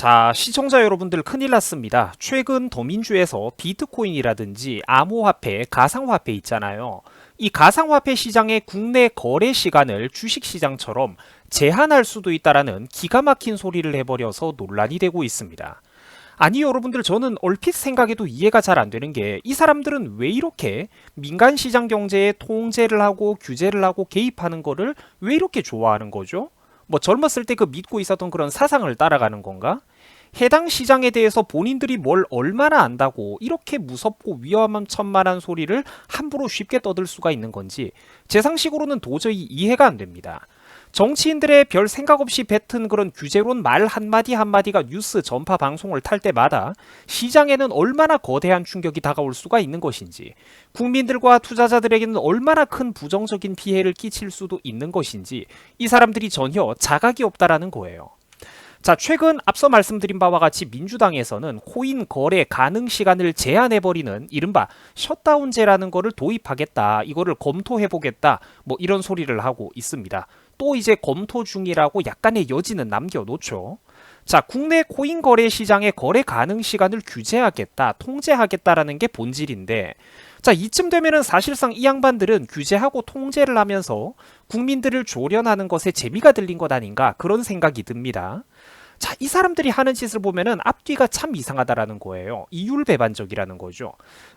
자, 시청자 여러분들 큰일 났습니다. 최근 더민주에서 비트코인이라든지 암호화폐, 가상화폐 있잖아요. 이 가상화폐 시장의 국내 거래 시간을 주식시장처럼 제한할 수도 있다라는 기가 막힌 소리를 해버려서 논란이 되고 있습니다. 아니 여러분들 저는 얼핏 생각해도 이해가 잘 안 되는 게 이 사람들은 왜 이렇게 민간 시장 경제에 통제를 하고 규제를 하고 개입하는 거를 왜 이렇게 좋아하는 거죠? 뭐 젊었을 때 그 믿고 있었던 그런 사상을 따라가는 건가? 해당 시장에 대해서 본인들이 뭘 얼마나 안다고 이렇게 무섭고 위험한 천만한 소리를 함부로 쉽게 떠들 수가 있는 건지 제 상식으로는 도저히 이해가 안 됩니다. 정치인들의 별 생각 없이 뱉은 그런 규제론 말 한마디 한마디가 뉴스 전파 방송을 탈 때마다 시장에는 얼마나 거대한 충격이 다가올 수가 있는 것인지 국민들과 투자자들에게는 얼마나 큰 부정적인 피해를 끼칠 수도 있는 것인지 이 사람들이 전혀 자각이 없다라는 거예요. 자, 최근 앞서 말씀드린 바와 같이 민주당에서는 코인 거래 가능 시간을 제한해버리는 이른바 셧다운제라는 거를 도입하겠다. 이거를 검토해보겠다. 뭐 이런 소리를 하고 있습니다. 또 이제 검토 중이라고 약간의 여지는 남겨놓죠. 자, 국내 코인 거래 시장의 거래 가능 시간을 규제하겠다, 통제하겠다라는 게 본질인데, 자, 이쯤 되면은 사실상 이 양반들은 규제하고 통제를 하면서 국민들을 조련하는 것에 재미가 들린 것 아닌가 그런 생각이 듭니다. 자, 이 사람들이 하는 짓을 보면은 앞뒤가 참 이상하다라는 거예요. 이율배반적이라는 거죠.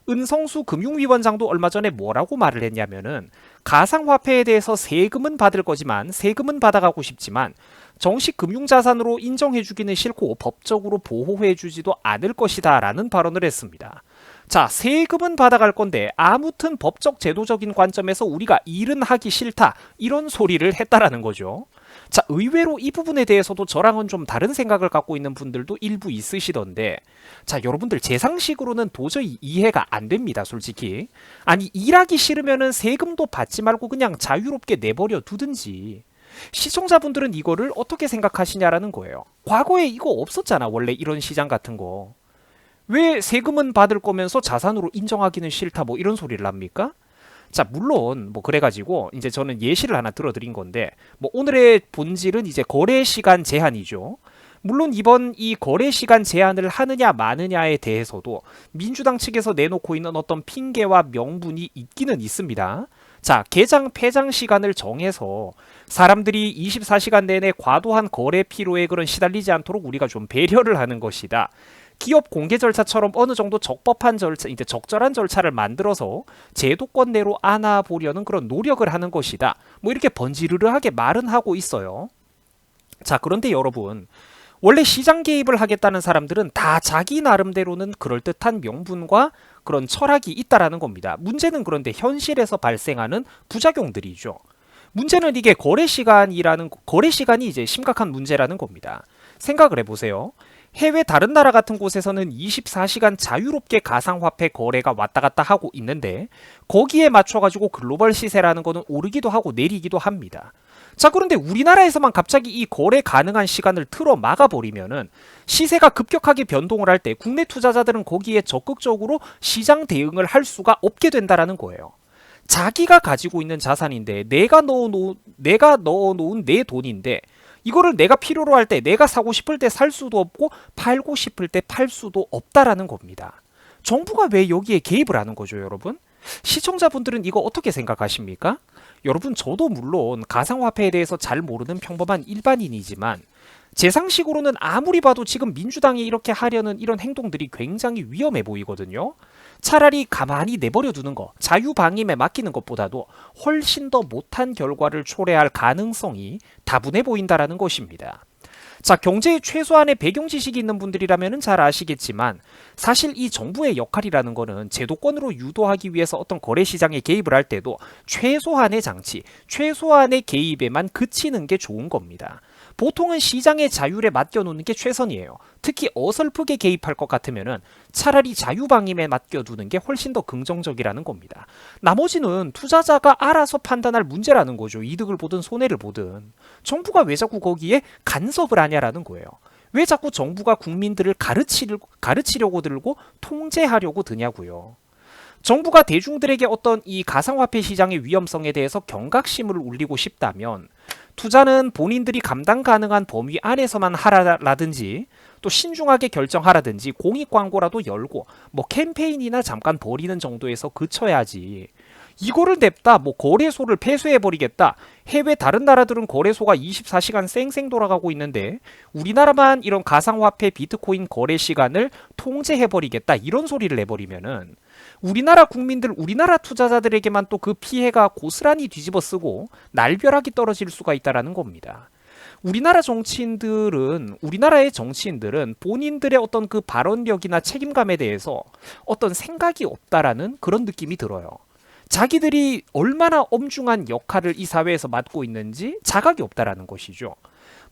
은성수 금융위원장도 얼마 전에 뭐라고 말을 했냐면은 가상화폐에 대해서 세금은 받을 거지만 세금은 받아가고 싶지만 정식 금융자산으로 인정해주기는 싫고 법적으로 보호해주지도 않을 것이다 라는 발언을 했습니다. 자, 세금은 받아갈 건데 아무튼 법적 제도적인 관점에서 우리가 일은 하기 싫다 이런 소리를 했다라는 거죠. 자, 의외로 이 부분에 대해서도 저랑은 좀 다른 생각을 갖고 있는 분들도 일부 있으시던데, 자, 여러분들 제 상식으로는 도저히 이해가 안 됩니다, 솔직히. 아니, 일하기 싫으면은 세금도 받지 말고 그냥 자유롭게 내버려 두든지. 시청자분들은 이거를 어떻게 생각하시냐라는 거예요. 과거에 이거 없었잖아, 원래 이런 시장 같은 거. 왜 세금은 받을 거면서 자산으로 인정하기는 싫다, 뭐 이런 소리를 합니까? 자, 물론 뭐 그래가지고 이제 저는 예시를 하나 들어드린 건데 뭐 오늘의 본질은 이제 거래 시간 제한이죠. 물론 이번 이 거래 시간 제한을 하느냐 마느냐에 대해서도 민주당 측에서 내놓고 있는 어떤 핑계와 명분이 있기는 있습니다. 자, 개장 폐장 시간을 정해서 사람들이 24시간 내내 과도한 거래 피로에 그런 시달리지 않도록 우리가 좀 배려를 하는 것이다. 기업 공개 절차처럼 어느 정도 적법한 절차, 이제 적절한 절차를 만들어서 제도권 내로 안아보려는 그런 노력을 하는 것이다. 뭐 이렇게 번지르르하게 말은 하고 있어요. 자, 그런데 여러분, 원래 시장 개입을 하겠다는 사람들은 다 자기 나름대로는 그럴듯한 명분과 그런 철학이 있다라는 겁니다. 문제는 그런데 현실에서 발생하는 부작용들이죠. 문제는 이게 거래 시간이라는 거래 시간이 이제 심각한 문제라는 겁니다. 생각을 해보세요. 해외 다른 나라 같은 곳에서는 24시간 자유롭게 가상화폐 거래가 왔다 갔다 하고 있는데 거기에 맞춰가지고 글로벌 시세라는 거는 오르기도 하고 내리기도 합니다. 자 그런데 우리나라에서만 갑자기 이 거래 가능한 시간을 틀어 막아버리면은 시세가 급격하게 변동을 할 때 국내 투자자들은 거기에 적극적으로 시장 대응을 할 수가 없게 된다라는 거예요. 자기가 가지고 있는 자산인데 내가 넣어놓은 내가 넣어놓은 내 돈인데 이거를 내가 필요로 할 때 내가 사고 싶을 때 살 수도 없고 팔고 싶을 때 팔 수도 없다라는 겁니다. 정부가 왜 여기에 개입을 하는 거죠, 여러분? 시청자분들은 이거 어떻게 생각하십니까? 여러분, 저도 물론 가상화폐에 대해서 잘 모르는 평범한 일반인이지만 제 상식으로는 아무리 봐도 지금 민주당이 이렇게 하려는 이런 행동들이 굉장히 위험해 보이거든요. 차라리 가만히 내버려 두는 거, 자유방임에 맡기는 것보다도 훨씬 더 못한 결과를 초래할 가능성이 다분해 보인다라는 것입니다. 자, 경제의 최소한의 배경 지식이 있는 분들이라면 잘 아시겠지만 사실 이 정부의 역할이라는 거는 제도권으로 유도하기 위해서 어떤 거래 시장에 개입을 할 때도 최소한의 장치, 최소한의 개입에만 그치는 게 좋은 겁니다. 보통은 시장의 자율에 맡겨놓는 게 최선이에요. 특히 어설프게 개입할 것 같으면은 차라리 자유방임에 맡겨두는 게 훨씬 더 긍정적이라는 겁니다. 나머지는 투자자가 알아서 판단할 문제라는 거죠. 이득을 보든 손해를 보든. 정부가 왜 자꾸 거기에 간섭을 하냐라는 거예요. 왜 자꾸 정부가 국민들을 가르치려, 가르치려고 들고 통제하려고 드냐고요. 정부가 대중들에게 어떤 이 가상화폐 시장의 위험성에 대해서 경각심을 울리고 싶다면 투자는 본인들이 감당 가능한 범위 안에서만 하라라든지 또 신중하게 결정하라든지 공익 광고라도 열고 뭐 캠페인이나 잠깐 버리는 정도에서 그쳐야지. 이거를 냅다 뭐 거래소를 폐쇄해 버리겠다. 해외 다른 나라들은 거래소가 24시간 쌩쌩 돌아가고 있는데 우리나라만 이런 가상화폐 비트코인 거래 시간을 통제해 버리겠다. 이런 소리를 내버리면은 우리나라 국민들, 우리나라 투자자들에게만 또 그 피해가 고스란히 뒤집어 쓰고 날벼락이 떨어질 수가 있다라는 겁니다. 우리나라 정치인들은 우리나라의 정치인들은 본인들의 어떤 그 발언력이나 책임감에 대해서 어떤 생각이 없다라는 그런 느낌이 들어요. 자기들이 얼마나 엄중한 역할을 이 사회에서 맡고 있는지 자각이 없다라는 것이죠.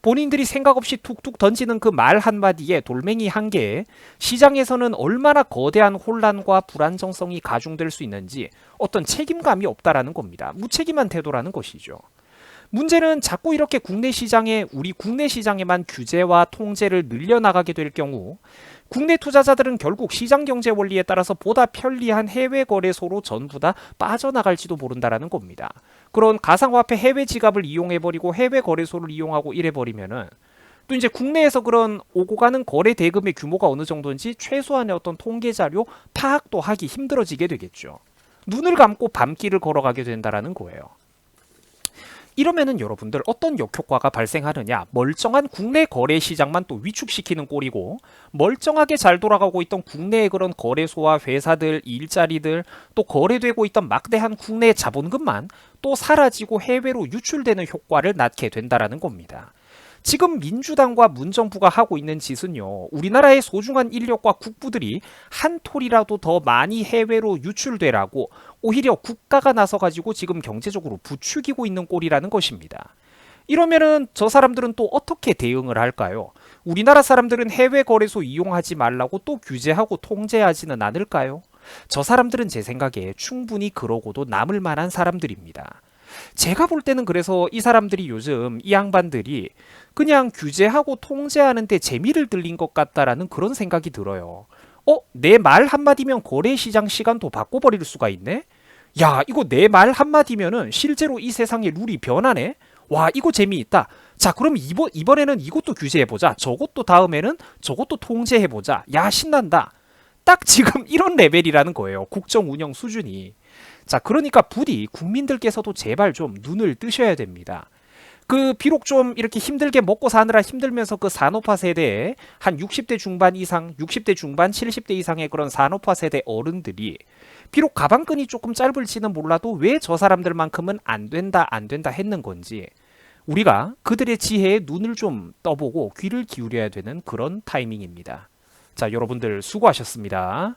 본인들이 생각 없이 툭툭 던지는 그 말 한마디에 돌멩이 한 개에 시장에서는 얼마나 거대한 혼란과 불안정성이 가중될 수 있는지 어떤 책임감이 없다라는 겁니다. 무책임한 태도라는 것이죠. 문제는 자꾸 이렇게 국내 시장에 우리 국내 시장에만 규제와 통제를 늘려나가게 될 경우 국내 투자자들은 결국 시장 경제 원리에 따라서 보다 편리한 해외 거래소로 전부 다 빠져나갈지도 모른다라는 겁니다. 그런 가상화폐 해외 지갑을 이용해 버리고 해외 거래소를 이용하고 이래 버리면은 또 이제 국내에서 그런 오고 가는 거래 대금의 규모가 어느 정도인지 최소한의 어떤 통계 자료 파악도 하기 힘들어지게 되겠죠. 눈을 감고 밤길을 걸어가게 된다라는 거예요. 이러면은 여러분들 어떤 역효과가 발생하느냐 멀쩡한 국내 거래 시장만 또 위축시키는 꼴이고 멀쩡하게 잘 돌아가고 있던 국내의 그런 거래소와 회사들 일자리들 또 거래되고 있던 막대한 국내 자본금만 또 사라지고 해외로 유출되는 효과를 낳게 된다라는 겁니다. 지금 민주당과 문정부가 하고 있는 짓은요, 우리나라의 소중한 인력과 국부들이 한 톨이라도 더 많이 해외로 유출되라고 오히려 국가가 나서 가지고 지금 경제적으로 부추기고 있는 꼴이라는 것입니다. 이러면은 저 사람들은 또 어떻게 대응을 할까요? 우리나라 사람들은 해외 거래소 이용하지 말라고 또 규제하고 통제하지는 않을까요? 저 사람들은 제 생각에 충분히 그러고도 남을 만한 사람들입니다. 제가 볼 때는 그래서 이 사람들이 요즘 이 양반들이 그냥 규제하고 통제하는데 재미를 들린 것 같다라는 그런 생각이 들어요. 어? 내 말 한마디면 거래시장 시간도 바꿔버릴 수가 있네? 야, 이거 내 말 한마디면은 실제로 이 세상의 룰이 변하네? 와, 이거 재미있다. 자, 그럼 이번, 이번에는 이것도 규제해보자. 저것도 다음에는 저것도 통제해보자. 야, 신난다. 딱 지금 이런 레벨이라는 거예요. 국정 운영 수준이. 자, 그러니까 부디 국민들께서도 제발 좀 눈을 뜨셔야 됩니다. 그 비록 좀 이렇게 힘들게 먹고 사느라 힘들면서 그 산업화 세대에 한 60대 중반 이상, 60대 중반, 70대 이상의 그런 산업화 세대 어른들이 비록 가방끈이 조금 짧을지는 몰라도 왜 저 사람들만큼은 안 된다, 안 된다 했는 건지 우리가 그들의 지혜에 눈을 좀 떠보고 귀를 기울여야 되는 그런 타이밍입니다. 자, 여러분들 수고하셨습니다.